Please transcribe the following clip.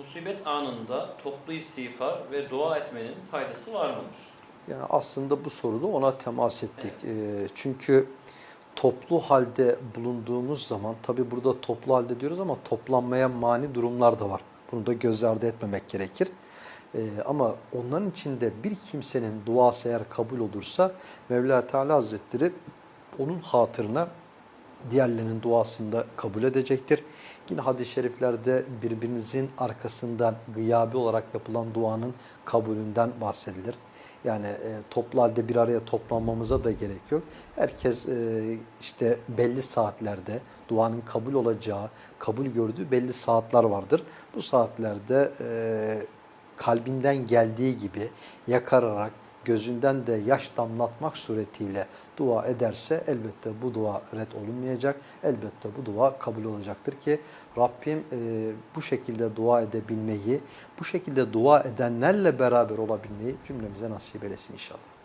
musibet anında toplu istiğfar ve dua etmenin faydası var mıdır? Yani aslında bu soruda ona temas ettik. Ee, çünkü toplu halde bulunduğumuz zaman, tabi burada toplu halde diyoruz ama toplanmaya mani durumlar da var. Bunu da göz ardı etmemek gerekir. Ee, ama onların içinde bir kimsenin duası eğer kabul olursa Mevla Teala Hazretleri onun hatırına diğerlerinin duasını da kabul edecektir. Yine hadis-i şeriflerde birbirinizin arkasından gıyabi olarak yapılan duanın kabulünden bahsedilir. Yani e, toplu halde bir araya toplanmamıza da gerek yok. Herkes e, işte belli saatlerde duanın kabul olacağı, kabul gördüğü belli saatler vardır. Bu saatlerde e, kalbinden geldiği gibi yakararak, gözünden de yaş damlatmak suretiyle dua ederse elbette bu dua red olunmayacak. Elbette bu dua kabul olacaktır ki Rabbim e, bu şekilde dua edebilmeyi, bu şekilde dua edenlerle beraber olabilmeyi cümlemize nasip eylesin inşallah.